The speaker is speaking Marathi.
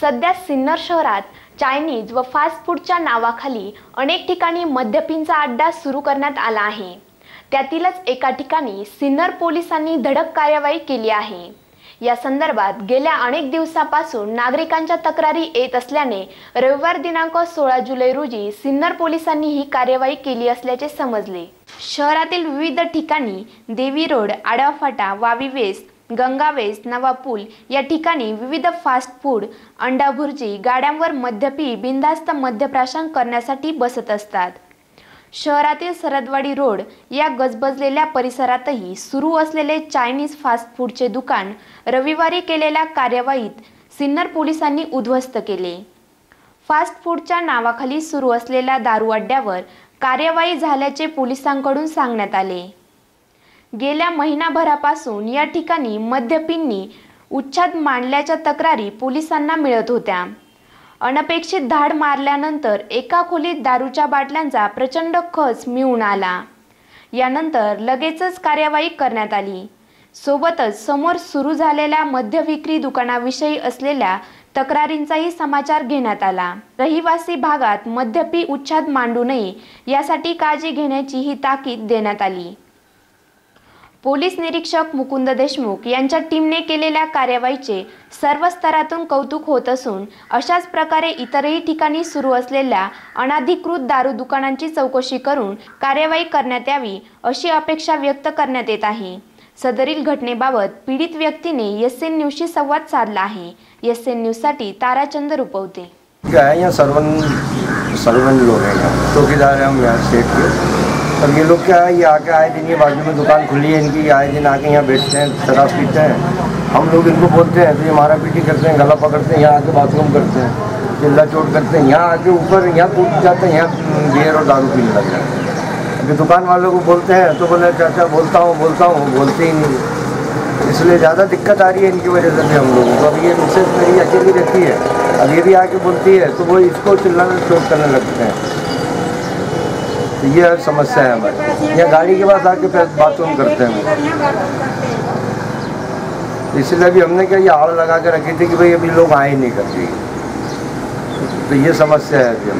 सध्या सिन्नर शहरात चायनीज व फास्ट फूडच्या नावाखाली अनेक ठिकाणी मद्यपींचा अड्डा सुरू करण्यात आला आहे. त्यातीलच एका ठिकाणी सिन्नर पोलिसांनी धडक कार्यवाही केली आहे. या संदर्भात गेल्या अनेक दिवसापासून नागरिकांच्या तक्रारी येत असल्याने रविवार दिनांक सोळा जुलै रोजी सिन्नर पोलिसांनी ही कार्यवाही केली असल्याचे समजले. शहरातील विविध ठिकाणी देवी रोड आडवा फाटा वावी वेस्ट गंगावेस नवा पूल या ठिकाणी विविध फास्ट फूड अंडा भुर्जी गाड्यांवर मद्यपी बिनधास्त मद्यप्राशन करण्यासाठी बसत असतात. शहरातील सरदवाडी रोड या गजबजलेल्या परिसरातही सुरू असलेले चायनीज फास्ट फूडचे दुकान रविवारी केलेल्या कार्यवाहीत सिन्नर पोलिसांनी उद्ध्वस्त केले. फास्ट फूडच्या नावाखाली सुरू असलेल्या दारू अड्ड्यावर कार्यवाही झाल्याचे पोलिसांकडून सांगण्यात आले. गेल्या महिनाभरापासून या ठिकाणी मद्यपींनी उच्छाद मांडल्याच्या तक्रारी पोलिसांना मिळत होत्या. अनपेक्षित धाड मारल्यानंतर एका खोलीत दारूच्या बाटल्यांचा प्रचंड खच मिळून आला. यानंतर लगेचच कार्यवाही करण्यात आली. सोबतच समोर सुरू झालेल्या मद्य विक्री दुकानाविषयी असलेल्या तक्रारींचाही समाचार घेण्यात आला. रहिवासी भागात मद्यपी उच्छाद मांडू नये यासाठी काळजी घेण्याची ही ताकीद देण्यात आली. पोलीस निरीक्षक मुकुंद देशमुख यांच्या टीमने केलेल्या कार्यवाहीचे सर्व स्तरातून कौतुक होत असून अशाच प्रकारे इतरही ठिकाणी सुरू असलेल्या अनाधिकृत दारू दुकानांची चौकशी करून कार्यवाही करण्यात यावी अशी अपेक्षा व्यक्त करण्यात येत आहे. सदरील घटनेबाबत पीडित व्यक्तीने एस एन न्यूजशी संवाद साधला आहे. एस एन न्यूजसाठी ताराचंद रुपवते. क्या है यहाँ सरवन सरवन लोग हैं। चौकीदार हैं हम यहाँ स्टेट के। और ये लोग क्या है, ये आके आए दिन ये बाजू में दुकान खुली है इनकी, आए दिन आके यहाँ बैठते हैं, शराब पीते हैं। हम लोग इनको बोलते हैं तो ये मारा पीटी करते हैं, गला पकड़ते हैं, यहाँ आके बाथरूम करते हैं, चिल्ला चोट करते हैं, यहाँ आके ऊपर, यहाँ कूद जाते हैं, यहाँ बियर और दारू पीने लग जाते हैं। अभी दुकान वालों को बोलते हैं तो बोले, चाचा, बोलता हूँ बोलता हूँ, बोलते ही नहीं। इसलिए ज़्यादा दिक्कत आ रही है इनकी वजह से भी हम लोगों को। अब ये मिसेज मेरी अकेली रहती है, अब ये भी आके बोलती है तो वो इसको चिल्लाना, चोट करने लगते हैं। तो ये समस्या है हमारी। या गाड़ी के पास आके फिर बाथरूम करते हैं। इसलिए अभी हमने क्या, ये आड़ लगा के रखी थी कि भाई अभी लोग आए नहीं करते। तो ये समस्या है अभी।